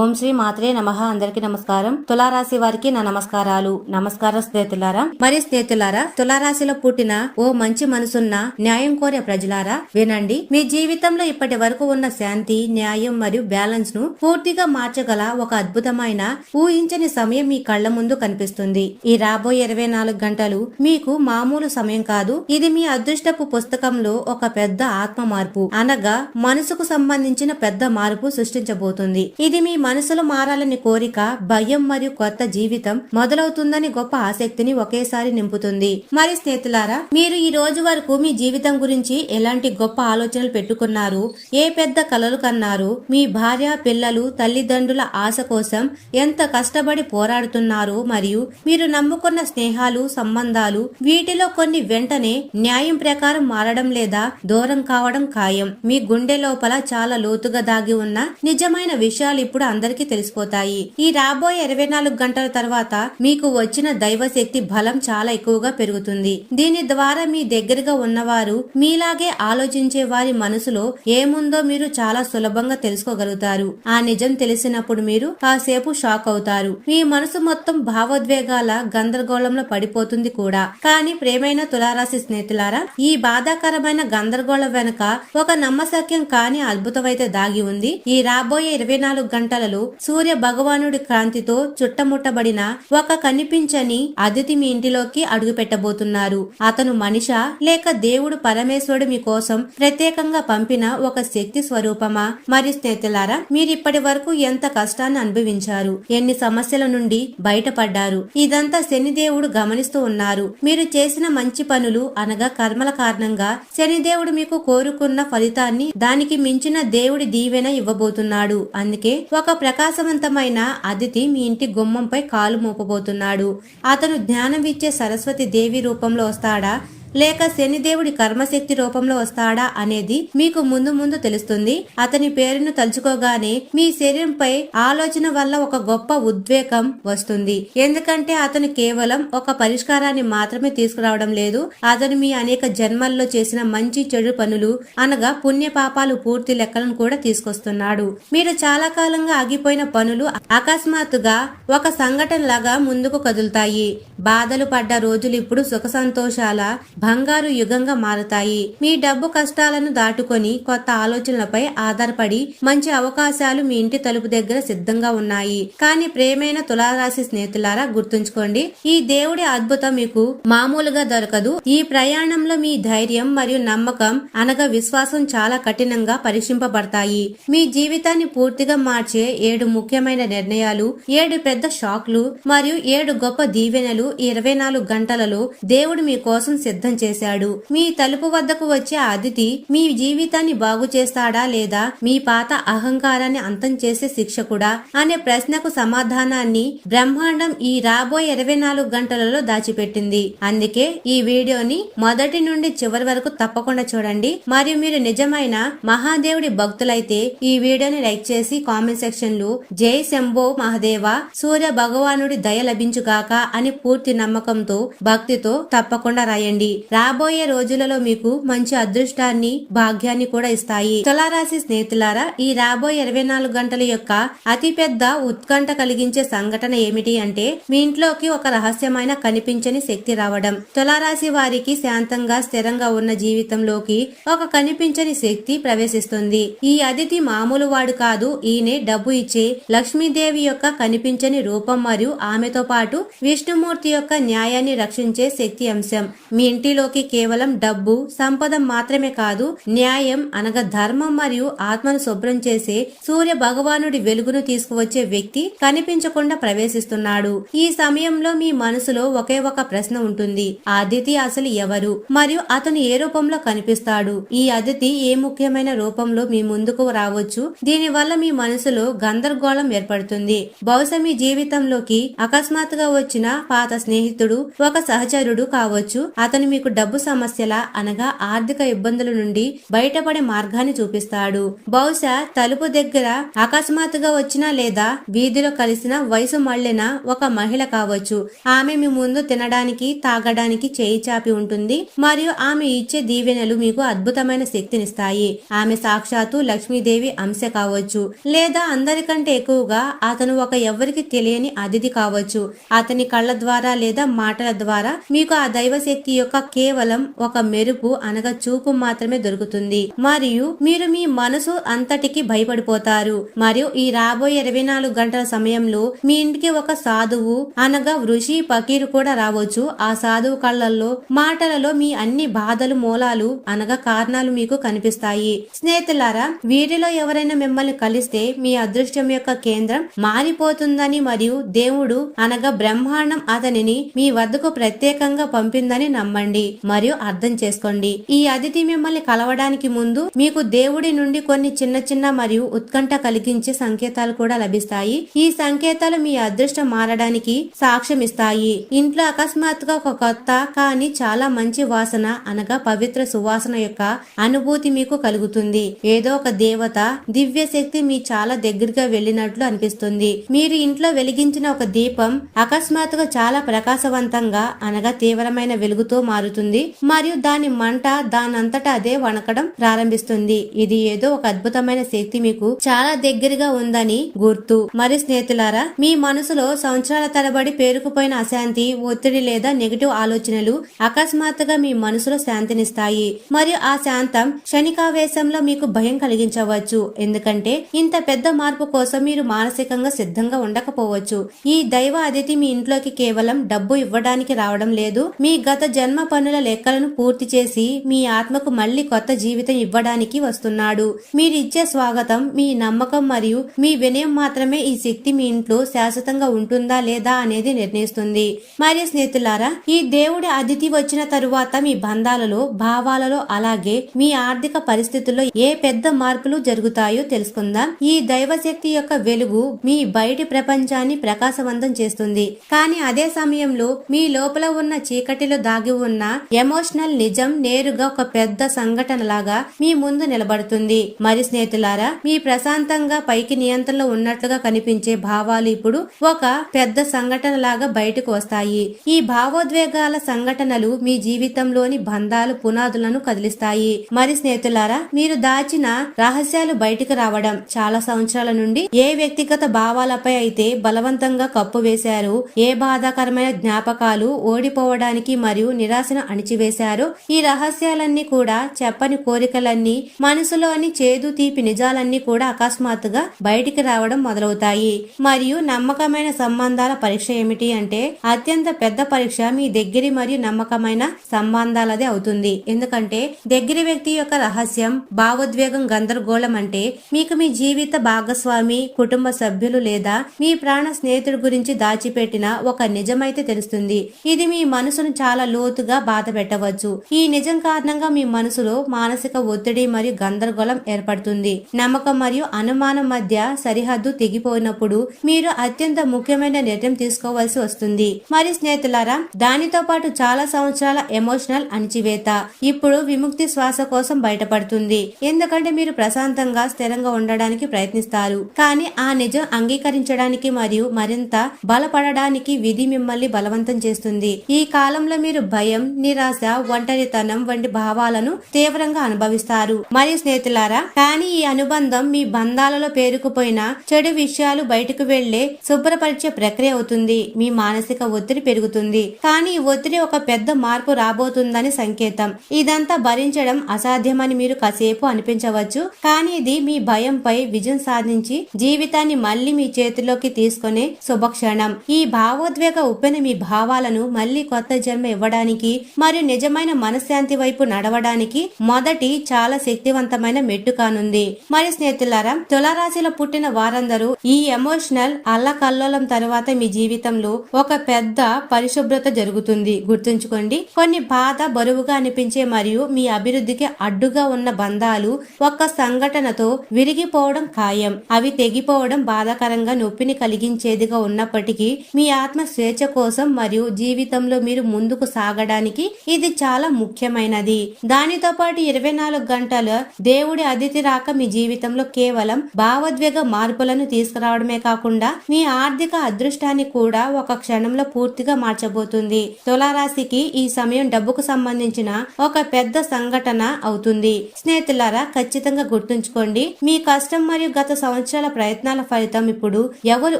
ఓం శ్రీ మాత్రే నమ. అందరికి నమస్కారం. తులారాశి వారికి నా నమస్కారాలు. నమస్కారం స్నేహితులారా. మరి స్నేహితులారా తులారాశిలో పుట్టిన ఓ మంచి మనసున్న న్యాయం కోరే ప్రజలారా వినండి. మీ జీవితంలో ఇప్పటి వరకు ఉన్న శాంతి న్యాయం మరియు బ్యాలెన్స్ను పూర్తిగా మార్చగల ఒక అద్భుతమైన ఊహించని సమయం మీ కళ్ళ ముందు కనిపిస్తుంది. ఈ రాబోయే ఇరవై నాలుగు గంటలు మీకు మామూలు సమయం కాదు. ఇది మీ అదృష్టపు పుస్తకంలో ఒక పెద్ద ఆత్మ మార్పు. అనగా మనసుకు సంబంధించిన పెద్ద మార్పు సృష్టించబోతుంది. ఇది మీ మనసులో మారాలని కోరిక భయం మరియు కొత్త జీవితం మొదలవుతుందని గొప్ప ఆసక్తిని ఒకేసారి నింపుతుంది. మరి స్నేహితులారా మీరు ఈ రోజు వరకు మీ జీవితం గురించి ఎలాంటి గొప్ప ఆలోచనలు పెట్టుకున్నారు? ఏ పెద్ద కలలు కన్నారు? మీ భార్య పిల్లలు తల్లిదండ్రుల ఆశ కోసం ఎంత కష్టపడి పోరాడుతున్నారు? మరియు మీరు నమ్ముకున్న స్నేహాలు సంబంధాలు వీటిలో కొన్ని వెంటనే న్యాయం ప్రకారం మారడం లేదా దూరం కావడం ఖాయం. మీ గుండె లోపల చాలా లోతుగా దాగి ఉన్న నిజమైన విషయాలు ఇప్పుడు అందరికీ తెలిసిపోతాయి. ఈ రాబోయే ఇరవై నాలుగు గంటల తర్వాత మీకు వచ్చిన దైవ శక్తి బలం చాలా ఎక్కువగా పెరుగుతుంది. దీని ద్వారా మీ దగ్గరగా ఉన్నవారు మీలాగే ఆలోచించే వారి మనసులో ఏముందో మీరు చాలా సులభంగా తెలుసుకోగలుగుతారు. ఆ నిజం తెలిసినప్పుడు మీరు కాసేపు షాక్ అవుతారు. మీ మనసు మొత్తం భావోద్వేగాల గందరగోళంలో పడిపోతుంది కూడా. కానీ ప్రేమైన తులారాశి స్నేహితులారా ఈ బాధాకరమైన గందరగోళం వెనుక ఒక నమ్మశక్యం కాని అద్భుతమైతే దాగి ఉంది. ఈ రాబోయే ఇరవై నాలుగు గంటల గంటలలో సూర్య భగవానుడి క్రాంతితో చుట్టముట్టబడిన ఒక కనిపించని అతిథి మీ ఇంటిలోకి అడుగు పెట్టబోతున్నారు అతను మనిష లేక దేవుడు పరమేశ్వరుడు మీకోసం ప్రత్యేకంగా పంపిన ఒక శక్తి స్వరూపమా? మరి స్నేహితులారా మీరిప్పటి వరకు ఎంత కష్టాన్ని అనుభవించారు? ఎన్ని సమస్యల నుండి బయటపడ్డారు? ఇదంతా శనిదేవుడు గమనిస్తూ ఉన్నారు. మీరు చేసిన మంచి పనులు అనగా కర్మల కారణంగా శనిదేవుడు మీకు కోరుకున్న ఫలితాన్ని దానికి మించిన దేవుడి దీవెన ఇవ్వబోతున్నాడు. అందుకే ఒక ఒక ప్రకాశవంతమైన అతిథి మీ ఇంటి గుమ్మంపై కాలు మోపబోతున్నాడు. అతను జ్ఞానం ఇచ్చే సరస్వతి దేవి రూపంలో వస్తాడా? లేక శనిదేవుడి కర్మశక్తి రూపంలో వస్తాడా అనేది మీకు ముందు ముందు తెలుస్తుంది. అతని పేరును తలుచుకోగానే మీ శరీరంపై ఆలోచన వల్ల ఒక గొప్ప ఉద్వేగం వస్తుంది. ఎందుకంటే అతను కేవలం ఒక పరిష్కారాన్ని మాత్రమే తీసుకురావడం లేదు. అతను మీ అనేక జన్మల్లో చేసిన మంచి చెడు పనులు అనగా పుణ్య పాపాలు పూర్తి లెక్కలను కూడా తీసుకొస్తున్నాడు. మీరు చాలా కాలంగా ఆగిపోయిన పనులు అకస్మాత్తుగా ఒక సంఘటన లాగా ముందుకు కదులుతాయి. బాధలు పడ్డ రోజులు ఇప్పుడు సుఖ సంతోషాల బంగారు యుగంగా మారతాయి. మీ డబ్బు కష్టాలను దాటుకొని కొత్త ఆలోచనలపై ఆధారపడి మంచి అవకాశాలు మీ ఇంటి తలుపు దగ్గర సిద్ధంగా ఉన్నాయి. కానీ ప్రేమైన తులారాశి స్నేహితులారా గుర్తుంచుకోండి ఈ దేవుడి అద్భుతం మీకు మామూలుగా దొరకదు. ఈ ప్రయాణంలో మీ ధైర్యం మరియు నమ్మకం అనగా విశ్వాసం చాలా కఠినంగా పరీక్షింపబడతాయి. మీ జీవితాన్ని పూర్తిగా మార్చే ఏడు ముఖ్యమైన నిర్ణయాలు ఏడు పెద్ద షాక్లు మరియు ఏడు గొప్ప దీవెనలు ఇరవై నాలుగు గంటలలో దేవుడు మీ కోసం సిద్ధం చేశాడు. మీ తలుపు వద్దకు వచ్చే అతిథి మీ జీవితాన్ని బాగు చేస్తాడా లేదా? మీ పాత అహంకారాన్ని అంతం చేసే శిక్షకుడా? అనే ప్రశ్నకు సమాధానాన్ని బ్రహ్మాండం ఈ రాబోయే ఇరవై నాలుగు గంటలలో దాచిపెట్టింది. అందుకే ఈ వీడియోని మొదటి నుండి చివరి వరకు తప్పకుండా చూడండి. మరియు మీరు నిజమైన మహాదేవుడి భక్తులైతే ఈ వీడియోని లైక్ చేసి కామెంట్ సెక్షన్లో జై శంభో మహాదేవ సూర్య భగవానుడి దయ లభించుగాక అని పూర్తి నమ్మకంతో భక్తితో తప్పకుండా రాయండి. రాబోయే రోజులలో మీకు మంచి అదృష్టాన్ని భాగ్యాన్ని కూడా ఇస్తాయి. తులారాశి స్నేహితులారా ఈ రాబోయే ఇరవై నాలుగు గంటల యొక్క అతి పెద్ద ఉత్కంఠ కలిగించే సంఘటన ఏమిటి అంటే మీ ఇంట్లోకి ఒక రహస్యమైన కనిపించని శక్తి రావడం. తులారాశి వారికి శాంతంగా స్థిరంగా ఉన్న జీవితంలోకి ఒక కనిపించని శక్తి ప్రవేశిస్తుంది. ఈ అతిథి మామూలు వాడు కాదు ఈయనే డబ్బు ఇచ్చే లక్ష్మీదేవి యొక్క కనిపించని రూపం మరియు ఆమెతో పాటు విష్ణుమూర్తి యొక్క న్యాయాన్ని రక్షించే శక్తి అంశం. మీ ఇంటి ఇంటిలోకి కేవలం డబ్బు సంపద మాత్రమే కాదు న్యాయం అనగా ధర్మం మరియు ఆత్మను శుభ్రం చేసే సూర్య భగవానుడి వెలుగును తీసుకువచ్చే వ్యక్తి కనిపించకుండా ప్రవేశిస్తున్నాడు. ఈ సమయంలో మీ మనసులో ఒకే ఒక ప్రశ్న ఉంటుంది. ఆ అతిథి అసలు ఎవరు? మరియు అతను ఏ రూపంలో కనిపిస్తాడు? ఈ అతిథి ఏ ముఖ్యమైన రూపంలో మీ ముందుకు రావచ్చు? దీని వల్ల మీ మనసులో గందరగోళం ఏర్పడుతుంది. బహుశా మీ జీవితంలోకి అకస్మాత్తుగా వచ్చిన పాత స్నేహితుడు ఒక సహచరుడు కావచ్చు. అతను మీ మీకు డబ్బు సమస్యల అనగా ఆర్థిక ఇబ్బందుల నుండి బయటపడే మార్గాన్ని చూపిస్తాడు. బహుశా తలుపు దగ్గర అకస్మాత్తుగా వచ్చిన లేదా వీధిలో కలిసిన వయసు మళ్ళిన ఒక మహిళ కావచ్చు. ఆమె మీ ముందు తినడానికి తాగడానికి చేయి చాపి ఉంటుంది మరియు ఆమె ఇచ్చే దీవెనలు మీకు అద్భుతమైన శక్తినిస్తాయి. ఆమె సాక్షాత్తు లక్ష్మీదేవి అంశ కావచ్చు లేదా అందరికంటే ఎక్కువగా అతను ఒక ఎవరికి తెలియని అతిథి కావచ్చు. అతని కళ్ళ ద్వారా లేదా మాటల ద్వారా మీకు ఆ దైవశక్తి యొక్క కేవలం ఒక మెరుపు అనగా చూపు మాత్రమే దొరుకుతుంది. మరియు మీరు మీ మనసు అంతటికి భయపడిపోతారు. మరియు ఈ రాబోయే ఇరవై నాలుగు గంటల సమయంలో మీ ఇంటికి ఒక సాధువు అనగా ఋషి పకీరు కూడా రావచ్చు. ఆ సాధువు కళ్ళల్లో మాటలలో మీ అన్ని బాధలు మూలాలు అనగా కారణాలు మీకు కనిపిస్తాయి. స్నేహితులారా వీరిలో ఎవరైనా మిమ్మల్ని కలిస్తే మీ అదృష్టం యొక్క కేంద్రం మారిపోతుందని మరియు దేవుడు అనగా బ్రహ్మాండం అతనిని మీ వద్దకు ప్రత్యేకంగా పంపిందని నమ్మండి. మరియు అర్థం చేసుకోండి. ఈ అతిథి మిమ్మల్ని కలవడానికి ముందు మీకు దేవుడి నుండి కొన్ని చిన్న చిన్న మరియు ఉత్కంఠ కలిగించే సంకేతాలు కూడా లభిస్తాయి. ఈ సంకేతాలు మీ అదృష్టం మారడానికి సాక్ష్యం ఇస్తాయి. ఇంట్లో అకస్మాత్తుగా ఒక కొత్త కానీ చాలా మంచి వాసన అనగా పవిత్ర సువాసన యొక్క అనుభూతి మీకు కలుగుతుంది. ఏదో ఒక దేవత దివ్య శక్తి మీ చాలా దగ్గరగా వెళ్ళినట్లు అనిపిస్తుంది. మీరు ఇంట్లో వెలిగించిన ఒక దీపం అకస్మాత్తుగా చాలా ప్రకాశవంతంగా అనగా తీవ్రమైన వెలుగుతో మారుతుంది. మరియు దాని మంట దానంతటా అదే వణకడం ప్రారంభిస్తుంది. ఇది ఏదో ఒక అద్భుతమైన శక్తి మీకు చాలా దగ్గరగా ఉందని గుర్తు. మరి స్నేహితులారా మీ మనసులో సంవత్సరాల తరబడి పేరుకుపోయిన అశాంతి ఒత్తిడి లేదా నెగిటివ్ ఆలోచనలు అకస్మాత్తుగా మీ మనసులో శాంతినిస్తాయి. మరియు ఆ శాంతం క్షణికావేశంలో మీకు భయం కలిగించవచ్చు. ఎందుకంటే ఇంత పెద్ద మార్పు కోసం మీరు మానసికంగా సిద్ధంగా ఉండకపోవచ్చు. ఈ దైవ అతిథి మీ ఇంట్లోకి కేవలం డబ్బు ఇవ్వడానికి రావడం లేదు. మీ గత జన్మ పనుల లెక్కలను పూర్తి చేసి మీ ఆత్మకు మళ్ళీ కొత్త జీవితం ఇవ్వడానికి వస్తున్నాడు. మీరు ఇచ్చే స్వాగతం మీ నమ్మకం మరియు మీ వినయం మాత్రమే ఈ శక్తి మీ ఇంట్లో శాశ్వతంగా ఉంటుందా లేదా అనేది నిర్ణయిస్తుంది. మరియు స్నేహితులారా ఈ దేవుడి అతిథి వచ్చిన తరువాత మీ బంధాలలో భావాలలో అలాగే మీ ఆర్థిక పరిస్థితుల్లో ఏ పెద్ద మార్పులు జరుగుతాయో తెలుసుకుందాం. ఈ దైవశక్తి యొక్క వెలుగు మీ బయటి ప్రపంచాన్ని ప్రకాశవంతం చేస్తుంది. కానీ అదే సమయంలో మీ లోపల ఉన్న చీకటిలో దాగి ఉన్న ఎమోషనల్ నిజం నేరుగా ఒక పెద్ద సంఘటన లాగా మీ ముందు నిలబడుతుంది. మరి స్నేహితులారా మీ ప్రశాంతంగా పైకి నియంత్రణలో ఉన్నట్లుగా కనిపించే భావాలు ఇప్పుడు ఒక పెద్ద సంఘటన లాగా బయటకు వస్తాయి. ఈ భావోద్వేగాల సంఘటనలు మీ జీవితంలోని బంధాలు పునాదులను కదిలిస్తాయి. మరి స్నేహితులారా మీరు దాచిన రహస్యాలు బయటకు రావడం చాలా సంవత్సరాల నుండి ఏ వ్యక్తిగత భావాలపై అయితే బలవంతంగా కప్పు వేశారు ఏ బాధాకరమైన జ్ఞాపకాలు ఓడిపోవడానికి మరియు నిరాశ ఆశను అణిచివేశారు. ఈ రహస్యాలన్నీ కూడా చెప్పని కోరికలన్నీ మనసులోని చేదు తీపి నిజాలన్నీ కూడా అకస్మాత్తుగా బయటికి రావడం మొదలవుతాయి. మరియు నమ్మకమైన సంబంధాల పరీక్ష ఏమిటి అంటే అత్యంత పెద్ద పరీక్ష మీ దగ్గరి మరియు నమ్మకమైన సంబంధాలదే అవుతుంది. ఎందుకంటే దగ్గరి వ్యక్తి యొక్క రహస్యం భావోద్వేగం గందరగోళం అంటే మీకు మీ జీవిత భాగస్వామి కుటుంబ సభ్యులు లేదా మీ ప్రాణ స్నేహితుడి గురించి దాచిపెట్టిన ఒక నిజమైతే తెలుస్తుంది. ఇది మీ మనసును చాలా లోతుగా బాధ పెట్టవచ్చు. ఈ నిజం కారణంగా మీ మనసులో మానసిక ఒత్తిడి మరియు గందరగోళం ఏర్పడుతుంది. నమ్మకం మరియు అనుమానం మధ్య సరిహద్దు తెగిపోయినప్పుడు మీరు అత్యంత ముఖ్యమైన నిర్ణయం తీసుకోవాల్సి వస్తుంది. మరి స్నేహితులారా దానితో పాటు చాలా సంవత్సరాల ఎమోషనల్ అణిచివేత. ఇప్పుడు విముక్తి శ్వాస కోసం బయటపడుతుంది. ఎందుకంటే మీరు ప్రశాంతంగా స్థిరంగా ఉండడానికి ప్రయత్నిస్తారు. కానీ ఆ నిజం అంగీకరించడానికి మరియు మరింత బలపడడానికి విధి మిమ్మల్ని బలవంతం చేస్తుంది. ఈ కాలంలో మీరు భయం నిరాశ ఒంటరితనం వంటి భావాలను తీవ్రంగా అనుభవిస్తారు. మరియు స్నేహితులారా కానీ ఈ అనుబంధం మీ బంధాలలో పేరుకుపోయిన చెడు విషయాలు బయటకు వెళ్ళే శుభ్రపరిచే ప్రక్రియ అవుతుంది. మీ మానసిక ఒత్తిడి పెరుగుతుంది. కానీ ఈ ఒత్తిడి ఒక పెద్ద మార్పు రాబోతుందని సంకేతం. ఇదంతా భరించడం అసాధ్యమని మీరు కాసేపు అనిపించవచ్చు. కానీ ఇది మీ భయంపై విజయం సాధించి జీవితాన్ని మళ్ళీ మీ చేతిలోకి తీసుకునే శుభక్షణం. ఈ భావోద్వేగ ఉప్పెన మీ భావాలను మళ్ళీ కొత్త జన్మ ఇవ్వడానికి మరియు నిజమైన మనశ్శాంతి వైపు నడవడానికి మొదటి చాలా శక్తివంతమైన మెట్టు కానుంది. మరి స్నేహితులారా తులారాశిలో పుట్టిన వారందరూ ఈ ఎమోషనల్ అల్లకల్లోలం తర్వాత మీ జీవితంలో ఒక పెద్ద పరిశుభ్రత జరుగుతుంది. గుర్తుంచుకోండి కొన్ని బాధ బరువుగా అనిపించే మరియు మీ అభివృద్ధికి అడ్డుగా ఉన్న బంధాలు ఒక్క సంఘటనతో విరిగిపోవడం ఖాయం. అవి తెగిపోవడం బాధాకరంగా నొప్పిని కలిగించేదిగా ఉన్నప్పటికీ మీ ఆత్మ స్వేచ్ఛ కోసం మరియు జీవితంలో మీరు ముందుకు సాగడానికి దేవునికి ఇది చాలా ముఖ్యమైనది. దానితో పాటు ఇరవై నాలుగు గంటలు దేవుడి అతిథి రాక మీ జీవితంలో కేవలం భావోద్వేగ మార్పులను తీసుకురావడమే కాకుండా మీ ఆర్థిక అదృష్టాన్ని కూడా ఒక క్షణంలో పూర్తిగా మార్చబోతుంది. తులారాశికి ఈ సమయం డబ్బుకు సంబంధించిన ఒక పెద్ద సంఘటన అవుతుంది. స్నేహితులారా ఖచ్చితంగా గుర్తుంచుకోండి మీ కష్టం మరియు గత సంవత్సరాల ప్రయత్నాల ఫలితం ఇప్పుడు ఎవరు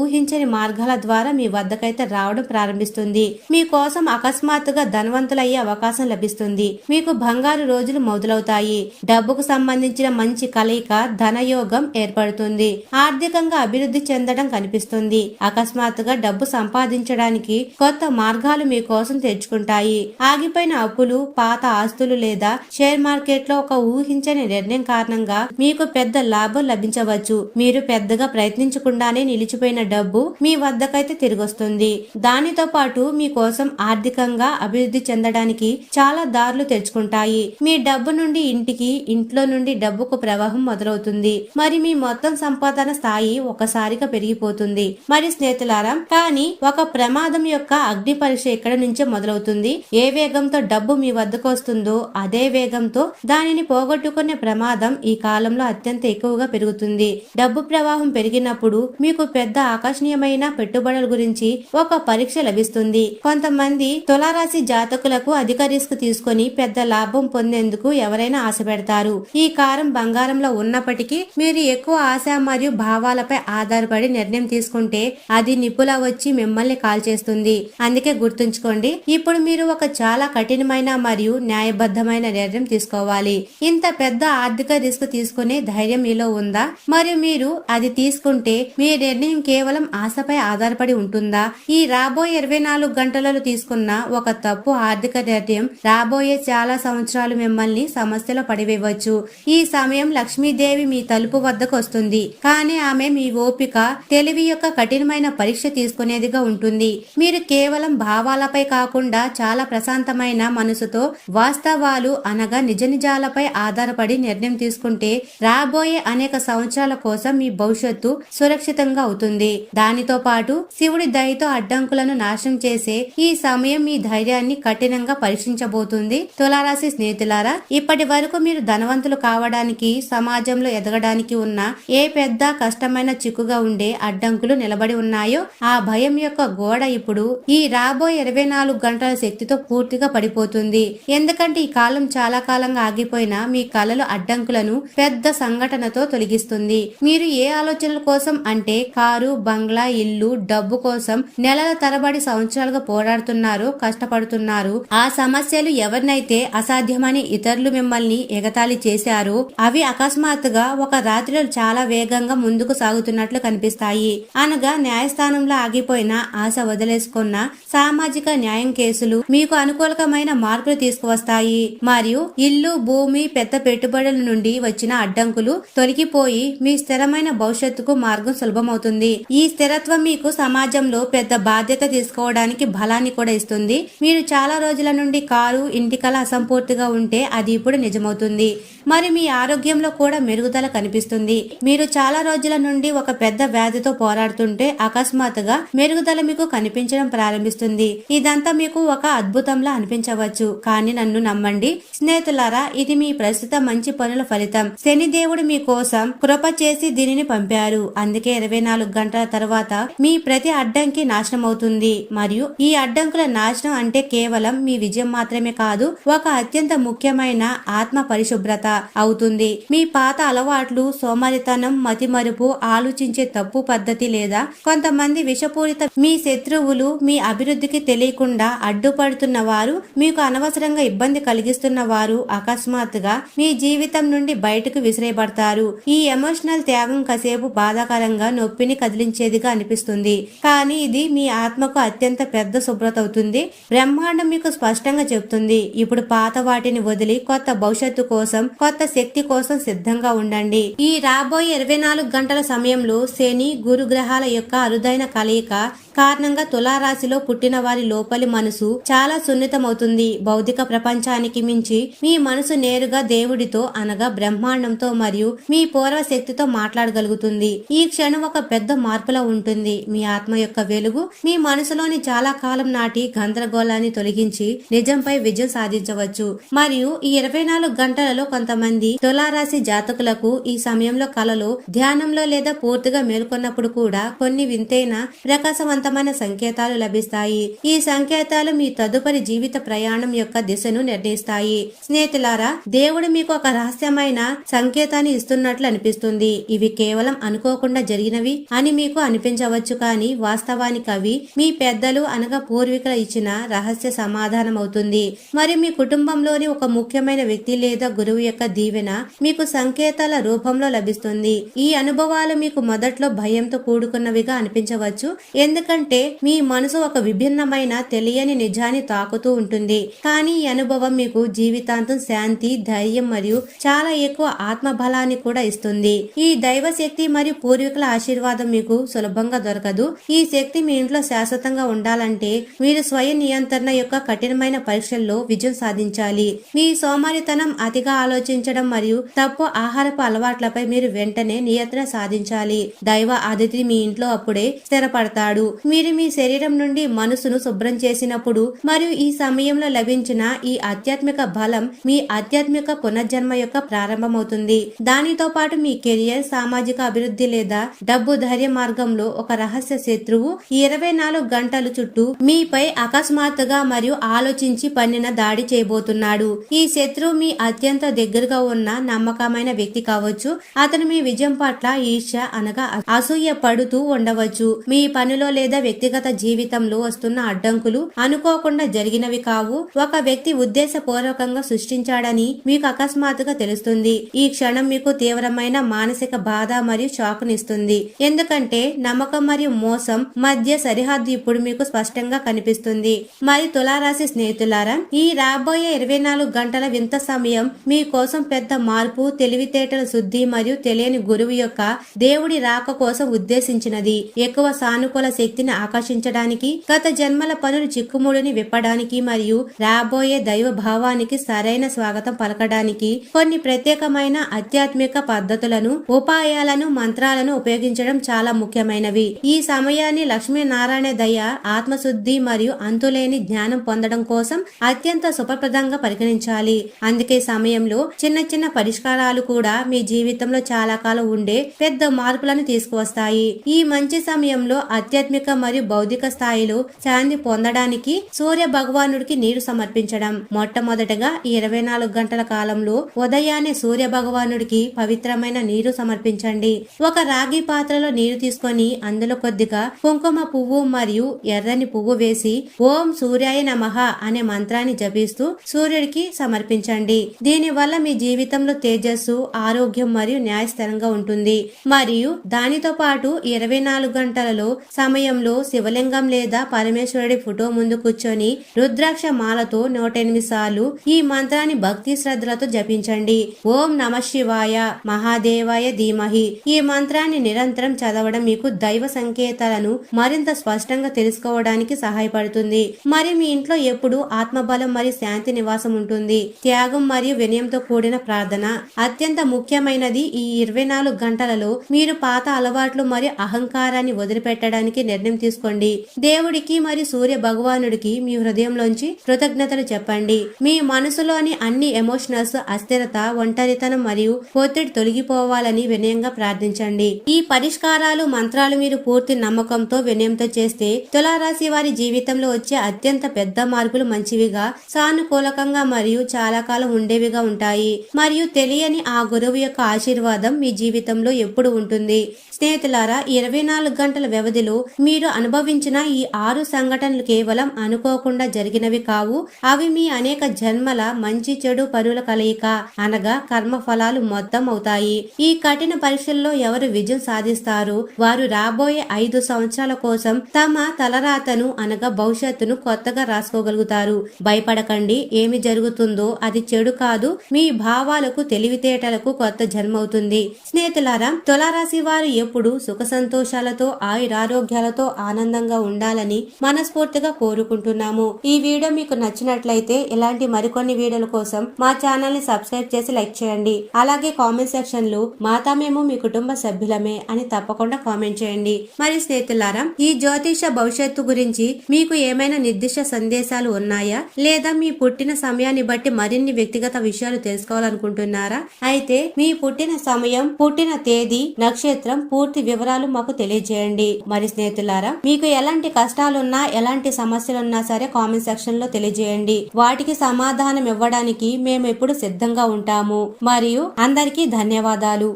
ఊహించని మార్గాల ద్వారా మీ వద్దకైతే రావడం ప్రారంభిస్తుంది. మీ కోసం అకస్మాత్తుగా ధనవంతులయ్యే అవకాశం లభిస్తుంది. మీకు బంగారు రోజులు మొదలవుతాయి. డబ్బుకు సంబంధించిన మంచి కలయిక ధనయోగం ఏర్పడుతుంది. ఆర్థికంగా అభివృద్ధి చెందడం కనిపిస్తుంది. అకస్మాత్తుగా డబ్బు సంపాదించడానికి కొత్త మార్గాలు మీకోసం తెచ్చుకుంటాయి ఆగిపోయిన అప్పులు పాత ఆస్తులు లేదా షేర్ మార్కెట్లో ఒక ఊహించని నిర్ణయం కారణంగా మీకు పెద్ద లాభం లభించవచ్చు. మీరు పెద్దగా ప్రయత్నించకుండానే నిలిచిపోయిన డబ్బు మీ వద్దకైతే తిరిగొస్తుంది. దానితో పాటు మీకోసం ఆర్థికంగా అభివృద్ధి చెందడానికి చాలా దారులు తెచ్చుకుంటాయి. మీ డబ్బు నుండి ఇంటికి ఇంట్లో నుండి డబ్బుకు ప్రవాహం మొదలవుతుంది. మరి మీ మొత్తం సంపాదన స్థాయి ఒకసారిగా పెరిగిపోతుంది. మరి స్నేహితులారా కానీ ఒక ప్రమాదం యొక్క అగ్ని పరీక్ష ఇక్కడ నుంచే మొదలవుతుంది. ఏ వేగంతో డబ్బు మీ వద్దకు వస్తుందో అదే వేగంతో దానిని పోగొట్టుకునే ప్రమాదం ఈ కాలంలో అత్యంత ఎక్కువగా పెరుగుతుంది. డబ్బు ప్రవాహం పెరిగినప్పుడు మీకు పెద్ద ఆకర్షణీయమైన పెట్టుబడుల గురించి ఒక పరీక్ష లభిస్తుంది. కొంతమంది తులారాశి వర్తకులకు అధిక రిస్క్ తీసుకొని పెద్ద లాభం పొందేందుకు ఎవరైనా ఆశ పెడతారు ఈ కారం బంగారంలో ఉన్నప్పటికీ మీరు ఎక్కువ ఆశ మరియు భావాలపై ఆధారపడి నిర్ణయం తీసుకుంటే అది నిపుల వచ్చి మిమ్మల్ని కాల్ చేస్తుంది అందుకే గుర్తుంచుకోండి ఇప్పుడు మీరు ఒక చాలా కఠినమైన మరియు న్యాయబద్ధమైన నిర్ణయం తీసుకోవాలి. ఇంత పెద్ద ఆర్థిక రిస్క్ తీసుకునే ధైర్యం మీలో ఉందా? మరియు మీరు అది తీసుకుంటే మీ నిర్ణయం కేవలం ఆశపై ఆధారపడి ఉంటుందా? ఈ రాబోయే ఇరవై నాలుగు గంటలలో తీసుకున్న ఒక తప్పు ఆర్థిక నిర్ణయం రాబోయే చాలా సంవత్సరాలు మిమ్మల్ని సమస్యలో పడివేయవచ్చు. ఈ సమయం లక్ష్మీదేవి మీ తలుపు వద్దకు వస్తుంది. కానీ ఆమె మీ ఓపిక తెలివి యొక్క కఠినమైన పరీక్ష తీసుకునేదిగా ఉంటుంది. మీరు కేవలం భావాలపై కాకుండా చాలా ప్రశాంతమైన మనసుతో వాస్తవాలు అనగా నిజ నిజాలపై ఆధారపడి నిర్ణయం తీసుకుంటే రాబోయే అనేక సంవత్సరాల కోసం మీ భవిష్యత్తు సురక్షితంగా అవుతుంది. దానితో పాటు శివుడి దయతో అడ్డంకులను నాశనం చేసే ఈ సమయం మీ ధైర్యాన్ని కఠినంగా పరీక్షించబోతుంది. తులారాశి స్నేహితులారా ఇప్పటి వరకు మీరు ధనవంతులు కావడానికి సమాజంలో ఎదగడానికి ఉన్న ఏ పెద్ద కష్టమైన చిక్కుగా ఉండే అడ్డంకులు నిలబడి ఉన్నాయో ఆ భయం యొక్క గోడ ఇప్పుడు ఈ రాబోయే ఇరవై నాలుగు గంటల శక్తితో పూర్తిగా పడిపోతుంది. ఎందుకంటే ఈ కాలం చాలా కాలంగా ఆగిపోయిన మీ కళలు అడ్డంకులను పెద్ద సంఘటనతో తొలగిస్తుంది. మీరు ఏ ఆలోచనల కోసం అంటే కారు బంగ్లా ఇల్లు డబ్బు కోసం నెలల తరబడి సంవత్సరాలుగా పోరాడుతున్నారు కష్టపడుతున్నారు ఆ సమస్యలు ఎవరినైతే అసాధ్యమని ఇతరులు మిమ్మల్ని ఎగతాళి చేశారో అవి అకస్మాత్తుగా ఒక రాత్రిలో చాలా వేగంగా ముందుకు సాగుతున్నట్లు కనిపిస్తాయి. అనగా న్యాయస్థానంలో ఆగిపోయిన ఆశ వదిలేసుకున్న సామాజిక న్యాయం కేసులు మీకు అనుకూలకమైన మార్పులు తీసుకువస్తాయి. మరియు ఇల్లు భూమి పెద్ద పెట్టుబడుల నుండి వచ్చిన అడ్డంకులు తొలగిపోయి మీ స్థిరమైన భవిష్యత్తుకు మార్గం సులభమవుతుంది. ఈ స్థిరత్వం మీకు సమాజంలో పెద్ద బాధ్యత తీసుకోవడానికి బలాన్ని కూడా ఇస్తుంది. మీరు చాలా చాలా రోజుల నుండి కారు ఇంటికల అసంపూర్తిగా ఉంటే అది ఇప్పుడు నిజమవుతుంది. మరి మీ ఆరోగ్యంలో కూడా మెరుగుదల కనిపిస్తుంది. మీరు చాలా రోజుల నుండి ఒక పెద్ద వ్యాధితో పోరాడుతుంటే అకస్మాత్తుగా మెరుగుదల మీకు కనిపించడం ప్రారంభిస్తుంది. ఇదంతా మీకు ఒక అద్భుతంలా అనిపించవచ్చు. కానీ నన్ను నమ్మండి స్నేహితులారా ఇది మీ ప్రస్తుత మంచి పనుల ఫలితం. శని దేవుడు మీ కోసం కృప చేసి దీనిని పంపారు. అందుకే ఇరవై నాలుగు గంటల తర్వాత మీ ప్రతి అడ్డంకి నాశనం అవుతుంది మరియు ఈ అడ్డంకుల నాశనం అంటే కేవలం మీ విజయం మాత్రమే కాదు ఒక అత్యంత ముఖ్యమైన ఆత్మ పరిశుభ్రత అవుతుంది. మీ పాత అలవాట్లు సోమరితనం మతిమరుపు ఆలోచించే తప్పు పద్ధతి లేదా కొంతమంది విషపూరిత మీ శత్రువులు మీ అభివృద్ధికి తెలియకుండా అడ్డుపడుతున్న వారు మీకు అనవసరంగా ఇబ్బంది కలిగిస్తున్న వారు అకస్మాత్తుగా మీ జీవితం నుండి బయటకు విసిరేయబడతారు. ఈ ఎమోషనల్ త్యాగం కాసేపు బాధాకరంగా నొప్పిని కదిలించేదిగా అనిపిస్తుంది. కానీ ఇది మీ ఆత్మకు అత్యంత పెద్ద శుభ్రత అవుతుంది. బ్రహ్మాండం మీకు స్పష్టంగా చెప్తుంది. ఇప్పుడు పాత వాటిని వదిలి కొత్త భవిష్యత్తు కోసం కొత్త శక్తి కోసం సిద్ధంగా ఉండండి. ఈ రాబోయే ఇరవై నాలుగు గంటల సమయంలో శని గురు గ్రహాల యొక్క అరుదైన కలయిక కారణంగా తులారాశిలో పుట్టిన వారి లోపలి మనసు చాలా సున్నితమవుతుంది. భౌతిక ప్రపంచానికి మించి మీ మనసు నేరుగా దేవుడితో అనగా బ్రహ్మాండంతో మరియు మీ పూర్వ శక్తితో మాట్లాడగలుగుతుంది. ఈ క్షణం ఒక పెద్ద మార్పులా ఉంటుంది. మీ ఆత్మ యొక్క వెలుగు మీ మనసులోని చాలా కాలం నాటి గందరగోళాన్ని తొలగి తొలగించి నిజంపై విజయం సాధించవచ్చు. మరియు ఈ ఇరవై నాలుగు గంటలలో కొంతమంది తులారాశి జాతకులకు ఈ సమయంలో కళలు ధ్యానంలో లేదా పూర్తిగా మేల్కొన్నప్పుడు కూడా కొన్ని వింతైన ప్రకాశవంతమైన సంకేతాలు లభిస్తాయి. ఈ సంకేతాలు మీ తదుపరి జీవిత ప్రయాణం యొక్క దిశను నిర్ణయిస్తాయి. స్నేహితులారా దేవుడు మీకు ఒక రహస్యమైన సంకేతాన్ని ఇస్తున్నట్లు అనిపిస్తుంది. ఇవి కేవలం అనుకోకుండా జరిగినవి అని మీకు అనిపించవచ్చు. కానీ వాస్తవానికి అవి మీ పెద్దలు అనగా పూర్వీకులు ఇచ్చిన రహస్య సమాధానం అవుతుంది మరి మీ కుటుంబంలోని ఒక ముఖ్యమైన వ్యక్తి లేదా గురువు యొక్క దీవెన మీకు సంకేతాల రూపంలో లభిస్తుంది. ఈ అనుభవాలు మీకు మొదట్లో భయంతో కూడుకున్నవిగా అనిపించవచ్చు. ఎందుకంటే మీ మనసు ఒక విభిన్నమైన తెలియని నిజాన్ని తాకుతూ ఉంటుంది. కానీ ఈ అనుభవం మీకు జీవితాంతం శాంతి ధైర్యం మరియు చాలా ఎక్కువ ఆత్మ బలాన్ని కూడా ఇస్తుంది. ఈ దైవ శక్తి మరియు పూర్వీకుల ఆశీర్వాదం మీకు సులభంగా దొరకదు. ఈ శక్తి మీ ఇంట్లో శాశ్వతంగా ఉండాలంటే మీరు స్వయం నియంత్రణ యొక్క కఠినమైన పరీక్షల్లో విజయం సాధించాలి. మీ సోమారితనం అతిగా ఆలోచించడం మరియు తప్పు ఆహారపు అలవాట్లపై మీరు వెంటనే నియంత్రణ సాధించాలి. దైవ అతిథి మీ ఇంట్లో అప్పుడే స్థిరపడతాడు. మీరు మీ శరీరం నుండి మనసును శుభ్రం చేసినప్పుడు మరియు ఈ సమయంలో లభించిన ఈ ఆధ్యాత్మిక బలం మీ ఆధ్యాత్మిక పునర్జన్మ యొక్క ప్రారంభమవుతుంది. దానితో పాటు మీ కెరియర్ సామాజిక అభివృద్ధి లేదా డబ్బు ధైర్య మార్గంలో ఒక రహస్య శత్రువు ఇరవై నాలుగు గంటల చుట్టూ మీపై అకస్మాత్తుగా మరియు ఆలోచించి పన్నిన దాడి చేయబోతున్నాడు. ఈ శత్రువు మీ అత్యంత దగ్గరగా ఉన్న నమ్మకమైన వ్యక్తి కావచ్చు. అతను మీ విజయం పట్ల ఈర్ష్య అనగా అసూయ పడుతూ ఉండవచ్చు. మీ పనిలో లేదా వ్యక్తిగత జీవితంలో వస్తున్న అడ్డంకులు అనుకోకుండా జరిగినవి కావు. ఒక వ్యక్తి ఉద్దేశపూర్వకంగా సృష్టించాడని మీకు అకస్మాత్తుగా తెలుస్తుంది. ఈ క్షణం మీకు తీవ్రమైన మానసిక బాధ మరియు షాక్ నిస్తుంది ఎందుకంటే నమ్మకం మరియు మోసం మధ్య సరిహద్దు ఇప్పుడు మీకు స్పష్టంగా కనిపిస్తుంది. మరి తులారాశి స్నేహితులారా ఈ రాబోయే ఇరవై నాలుగు గంటల వింత సమయం మీ కోసం పెద్ద మార్పు తెలివితేటల శుద్ధి మరియు తెలియని గురువు యొక్క దేవుడి రాక కోసం ఉద్దేశించినది. ఎక్కువ సానుకూల శక్తిని ఆకర్షించడానికి గత జన్మల పనులు చిక్కుముడిని విప్పడానికి మరియు రాబోయే దైవ భావానికి సరైన స్వాగతం పలకడానికి కొన్ని ప్రత్యేకమైన ఆధ్యాత్మిక పద్ధతులను ఉపాయాలను మంత్రాలను ఉపయోగించడం చాలా ముఖ్యమైనవి. ఈ సమయాన్ని లక్ష్మీనారాయణ దయ ఆత్మశుద్ధి మరియు అంతులేని జ్ఞానం పొందడం కోసం అత్యంత సుఖప్రదంగా పరిగణించాలి. అందుకే సమయంలో చిన్న చిన్న పరిష్కారాలు కూడా మీ జీవితంలో చాలా కాలం ఉండే పెద్ద మార్పులను తీసుకువస్తాయి. ఈ మంచి సమయంలో ఆధ్యాత్మిక మరియు బౌద్ధిక స్థాయిలో శాంతి పొందడానికి సూర్య భగవానుడికి నీరు సమర్పించడం. మొట్టమొదటగా ఇరవై నాలుగు గంటల కాలంలో ఉదయాన్నే సూర్య భగవానుడికి పవిత్రమైన నీరు సమర్పించండి. ఒక రాగి పాత్రలో నీరు తీసుకొని అందులో కొద్దిగా కుంకుమ పువ్వు మరియు ఎర్రని పువ్వు వేసి ఓం సూర్యాయ నమ అనే మంత్రాన్ని జపిస్తూ సూర్యుడికి సమర్పించండి. దీని వల్ల మీ జీవితంలో తేజస్సు ఆరోగ్యం మరియు న్యాయస్థిరంగా ఉంటుంది. మరియు దానితో పాటు ఇరవై నాలుగు గంటలలో సమయంలో శివలింగం లేదా పరమేశ్వరుడి ఫోటో ముందు కూర్చొని రుద్రాక్ష మాలతో నూట ఎనిమిది సార్లు ఈ మంత్రాన్ని భక్తి శ్రద్ధలతో జపించండి. ఓం నమ శివాయ మహాదేవాయ ధీమహి. ఈ మంత్రాన్ని నిరంతరం చదవడం మీకు దైవ సంకేతాలను మరింత స్పష్టంగా తెలుసుకోవడానికి సహాయపడుతుంది. మరి మీ ఇంట్లో ఎప్పుడు ఆత్మబలం మరియు శాంతి నివాసం ఉంటుంది. త్యాగం మరియు వినయంతో కూడిన ప్రార్థన. అత్యంత ముఖ్యమైనది ఈ ఇరవై నాలుగు గంటలలో మీరు పాత అలవాట్లు మరియు అహంకారాన్ని వదిలిపెట్టడానికి నిర్ణయం తీసుకోండి. దేవుడికి మరియు సూర్య భగవానుడికి మీ హృదయంలోంచి కృతజ్ఞతలు చెప్పండి. మీ మనసులోని అన్ని ఎమోషనల్స్ అస్థిరత ఒంటరితనం మరియు ఒత్తిడి తొలగిపోవాలని వినయంగా ప్రార్థించండి. ఈ పరిష్కారాలు మంత్రాలు మీరు పూర్తి నమ్మకంతో వినయంతో చేస్తే తులారాశి వారి జీవితంలో వచ్చే అత్యంత పెద్ద పెద్ద మార్పులు మంచివిగా సానుకూలకంగా మరియు చాలా కాలం ఉండేవిగా ఉంటాయి. మరియు తెలియని ఆ గురువు యొక్క ఆశీర్వాదం మీ జీవితంలో ఎప్పుడు ఉంటుంది? స్నేహితులారా ఇరవై నాలుగు గంటల వ్యవధిలో మీరు అనుభవించిన ఈ ఆరు సంఘటనలు కేవలం అనుకోకుండా జరిగినవి కావు. అవి మీ అనేక జన్మల మంచి చెడు పనుల కలయిక. అనగా కర్మ ఫలాలు మొత్తం అవుతాయి. ఈ కఠిన పరీక్షల్లో ఎవరు విజయం సాధిస్తారు? వారు రాబోయే ఐదు సంవత్సరాల కోసం తమ తలరాతను అనగా భవిష్యత్తును కొత్తగా రాసుకోగలుగుతారు. భయపడకండి. ఏమి జరుగుతుందో అది చెడు కాదు. మీ భావాలకు తెలివితేటలకు కొత్త జన్మవుతుంది. స్నేహితులారా తులారాశి వారు ఎప్పుడు సుఖ సంతోషాలతో ఆయురారోగ్యాలతో ఆనందంగా ఉండాలని మనస్ఫూర్తిగా కోరుకుంటున్నాము. ఈ వీడియో మీకు నచ్చినట్లయితే ఇలాంటి మరికొన్ని వీడియోల కోసం మా ఛానల్ని సబ్స్క్రైబ్ చేసి లైక్ చేయండి. అలాగే కామెంట్ సెక్షన్లో మాతా మేము మీ కుటుంబ సభ్యులమే అని తప్పకుండా కామెంట్ చేయండి. మరి స్నేహితులారా ఈ జ్యోతిష భవిష్యత్తు గురించి మీకు ఏమైనా నిర్దిష్ట సందేశాలు ఉన్నాయా? లేదా మీ పుట్టిన సమయాన్ని బట్టి మరిన్ని వ్యక్తిగత విషయాలు తెలుసుకోవాలనుకుంటున్నారా? అయితే మీ పుట్టిన సమయం పుట్టిన తేదీ నక్షత్రం పూర్తి వివరాలు మాకు తెలియజేయండి. మరి స్నేహితులారా మీకు ఎలాంటి కష్టాలున్నా ఎలాంటి సమస్యలున్నా సరే కామెంట్ సెక్షన్లో తెలియజేయండి. వాటికి సమాధానం ఇవ్వడానికి మేము ఎప్పుడు సిద్ధంగా ఉంటాము. మరియు అందరికీ ధన్యవాదాలు.